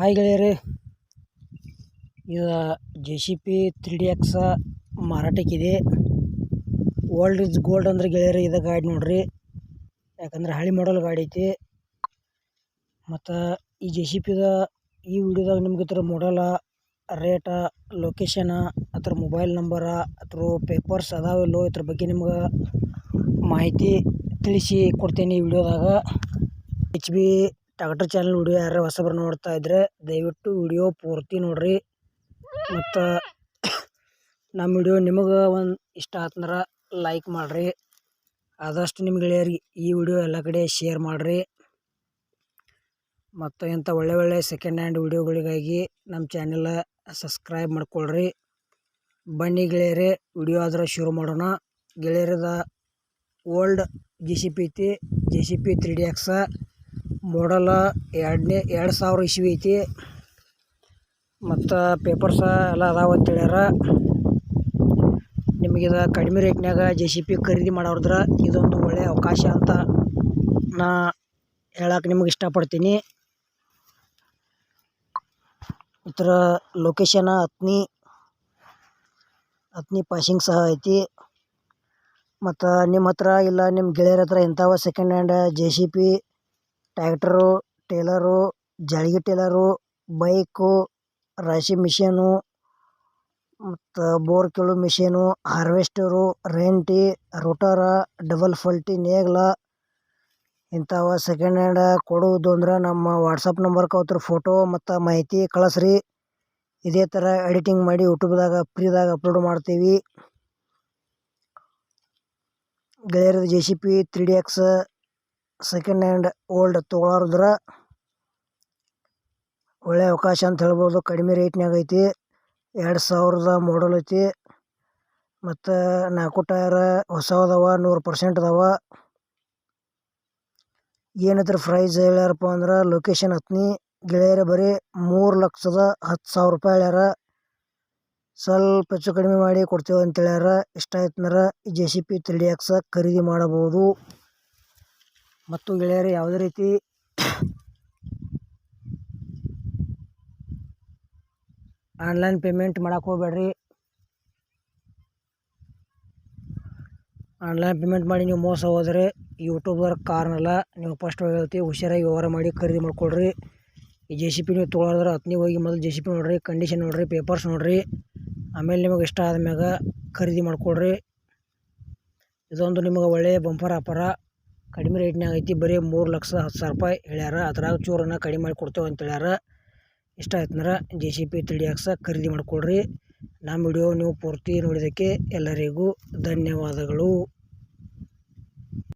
Hi ಗೆಳೆಯರೇ. ಇದು J C B three D X ಮಾರಾಟಕ್ಕಿದೆ. Old is gold ಅಂದ್ರೆ ಗೆಳೆಯರೇ, ಇದು ಗಾಡಿ ನೋಡ್ರಿ. ಯಾಕಂದ್ರೆ ಹಳಿ ಮಾಡಲ್ ಗಾಡಿ ಐತಿ. ಮತ್ತು ಈ ಜೆ ಸಿ ಪಿದ ಈ ವಿಡಿಯೋದಾಗ ನಿಮ್ಗೆ ಇದ್ರ ಮಾಡಲ ರೇಟ ಲೊಕೇಶನ ಅದ್ರ ಮೊಬೈಲ್ ನಂಬರ ಅದ್ರ ಪೇಪರ್ಸ್ ಅದಾವಿಲ್ಲೋ ಇದ್ರ ಬಗ್ಗೆ ನಿಮ್ಗೆ ಮಾಹಿತಿ ತಿಳಿಸಿ ಕೊಡ್ತೇನೆ ಈ ವಿಡಿಯೋದಾಗ. H B tractor channel video ಯಾರು ಹೊಸಬ್ರು ನೋಡ್ತಾ ಇದ್ರೆ ದಯವಿಟ್ಟು ವಿಡಿಯೋ ಪೂರ್ತಿ ನೋಡ್ರಿ. ಮತ್ತು ನಮ್ಮ ವಿಡಿಯೋ ನಿಮಗೆ ಒಂದು ಇಷ್ಟ ಆತಂದ್ರೆ ಲೈಕ್ ಮಾಡಿರಿ. ಆದಷ್ಟು ನಿಮ್ಮ ಗೆಳೆಯರಿಗೆ ಈ ವಿಡಿಯೋ ಎಲ್ಲ ಕಡೆ ಶೇರ್ ಮಾಡಿರಿ. ಮತ್ತು ಇಂಥ ಒಳ್ಳೆ ಒಳ್ಳೆ ಸೆಕೆಂಡ್ ಹ್ಯಾಂಡ್ ವಿಡಿಯೋಗಳಿಗಾಗಿ ನಮ್ಮ ಚಾನೆಲ ಸಬ್ಸ್ಕ್ರೈಬ್ ಮಾಡ್ಕೊಳ್ರಿ. ಬನ್ನಿ ಗೆಳೆಯರೇ ವಿಡಿಯೋ ಆದ್ರೆ ಶುರು ಮಾಡೋಣ. ಗೆಳೆಯರದ ಓಲ್ಡ್ ಜೆ ಸಿ ಪಿ ಐತಿ J C B three D X ಮಾಡಲ ಎರಡನೇ, ಎರಡು ಸಾವಿರ ಇಸ್ವಿ ಐತಿ. ಮತ್ತು ಪೇಪರ್ಸ ಎಲ್ಲ ಅದಾವ ಅಂತ ಹೇಳ್ಯಾರ. ನಿಮಗಿದು ಕಡಿಮೆ ರೇಟ್ನಾಗ ಜೆ ಸಿ ಪಿ ಖರೀದಿ ಮಾಡೋದ್ರ ಇದೊಂದು ಒಳ್ಳೆಯ ಅವಕಾಶ ಅಂತ ನಾ ಹೇಳಕ್ಕೆ ನಿಮಗೆ ಇಷ್ಟಪಡ್ತೀನಿ. ಇತರ ಲೊಕೇಶನ ಅತ್ನಿ ಅತ್ನಿ ಪಾಸಿಂಗ್ ಸಹ ಐತಿ. ಮತ್ತು ನಿಮ್ಮ ಹತ್ರ ಇಲ್ಲ ನಿಮ್ಮ ಗೆಳೆಯರ ಹತ್ರ ಇಂಥವ second hand J C B tractor trailer, ಜಾಳ್ಗಿ trailer, bike, ರಾಶಿ ಮಿಷಿನು, ಮತ್ತು ಬೋರ್ ಕೀಳು ಮಿಷಿನು, ಹಾರ್ವೆಸ್ಟರು, ರೆಂಟಿ, ರೋಟರ, ಡಬಲ್ ಫಲ್ಟಿ, ನೇಗ್ಲ ಇಂಥವ ಸೆಕೆಂಡ್ ಹ್ಯಾಂಡ ಕೊಡುವುದು ಅಂದ್ರೆ ನಮ್ಮ ವಾಟ್ಸಪ್ ನಂಬರ್ಗೆ ಅವ್ರ ಫೋಟೋ ಮತ್ತು ಮಾಹಿತಿ ಕಳಿಸ್ರಿ. ಇದೇ ಥರ ಎಡಿಟಿಂಗ್ ಮಾಡಿ ಯೂಟ್ಯೂಬ್ದಾಗ ಫ್ರೀದಾಗ ಅಪ್ಲೋಡ್ ಮಾಡ್ತೀವಿ. ಗೆಳೆಯರದ J C B three D X second hand old ತೊಗೊಳೋದ್ರ ಒಳ್ಳೆ ಅವಕಾಶ ಅಂತ ಹೇಳ್ಬೋದು. ಕಡಿಮೆ ರೇಟ್ನಾಗ ಐತಿ. ಎರಡು ಸಾವಿರದ ಮಾಡಲ್ ಐತಿ. ಮತ್ತು ನಾಲ್ಕು ಟಯರ ಹೊಸದವ ನೂರು ಪರ್ಸೆಂಟ್ ಅದಾವ. ಏನತ್ರ ಪ್ರೈಸ್ ಹೇಳ್ಯಾರಪ್ಪ ಅಂದ್ರೆ ಲೊಕೇಶನ್ ಹತ್ನಿ, ಗೆಳೆಯರ ಬರೀ ಮೂರು ಲಕ್ಷದ ಹತ್ತು ಸಾವಿರ ರೂಪಾಯಿ ಹೇಳ್ಯಾರ. ಸ್ವಲ್ಪ ಹೆಚ್ಚು ಕಡಿಮೆ ಮಾಡಿ ಕೊಡ್ತೇವೆ ಅಂತ ಹೇಳ್ಯಾರ. ಇಷ್ಟ ಆಯ್ತಂದ್ರೆ J C B three X ಖರೀದಿ ಮಾಡಬಹುದು. ಮತ್ತು ಗೆಳೆಯರು, ಯಾವುದೇ ರೀತಿ ಆನ್ಲೈನ್ ಪೇಮೆಂಟ್ ಮಾಡಕ್ಕೆ ಹೋಗಬೇಡ್ರಿ. ಆನ್ಲೈನ್ ಪೇಮೆಂಟ್ ಮಾಡಿ ನೀವು ಮೋಸ ಹೋದರೆ ಯೂಟ್ಯೂಬರ್ ಕಾರಣಲ್ಲ ನೀವು ಫಸ್ಟ್ ಹೇಳ್ತೀವಿ, ಹುಷಾರಾಗಿ ವ್ಯವಹಾರ ಮಾಡಿ ಖರೀದಿ ಮಾಡ್ಕೊಳ್ರಿ. ಈ ಜೆ ಸಿ ಪಿ ನೀವು ತೊಗೊಳೋದ್ರೆ ಹತ್ತನೇ ಹೋಗಿ ಮೊದಲು ಜೆ ಸಿ ಪಿ ನೋಡಿರಿ ಕಂಡೀಷನ್ ನೋಡಿರಿ ಪೇಪರ್ಸ್ ನೋಡಿರಿ. ಆಮೇಲೆ ನಿಮಗೆ ಇಷ್ಟ ಆದ್ಮ್ಯಾಗ ಖರೀದಿ ಮಾಡಿಕೊಡ್ರಿ ಇದೊಂದು ನಿಮಗೆ ಒಳ್ಳೆಯ ಬಂಪರ್ ಆಫರ ಕಡಿಮೆ ರೇಟ್ನಾಗ ಐತಿ, ಬರೀ ಮೂರು ಲಕ್ಷದ ಹತ್ತು ಸಾವಿರ ರೂಪಾಯಿ ಹೇಳ್ಯಾರ. ಅದ್ರಾಗ ಚೂರನ್ನು ಕಡಿಮೆ ಮಾಡಿ ಕೊಡ್ತೇವೆ ಅಂತ ಹೇಳ್ಯಾರ. ಇಷ್ಟ ಆಯ್ತಂದ್ರೆ J C B three D ಖರೀದಿ ಮಾಡಿಕೊಡ್ರಿ. ನಮ್ಮ ವಿಡಿಯೋ ನೀವು ಪೂರ್ತಿ ನೋಡಿದ್ದಕ್ಕೆ ಎಲ್ಲರಿಗೂ ಧನ್ಯವಾದಗಳು.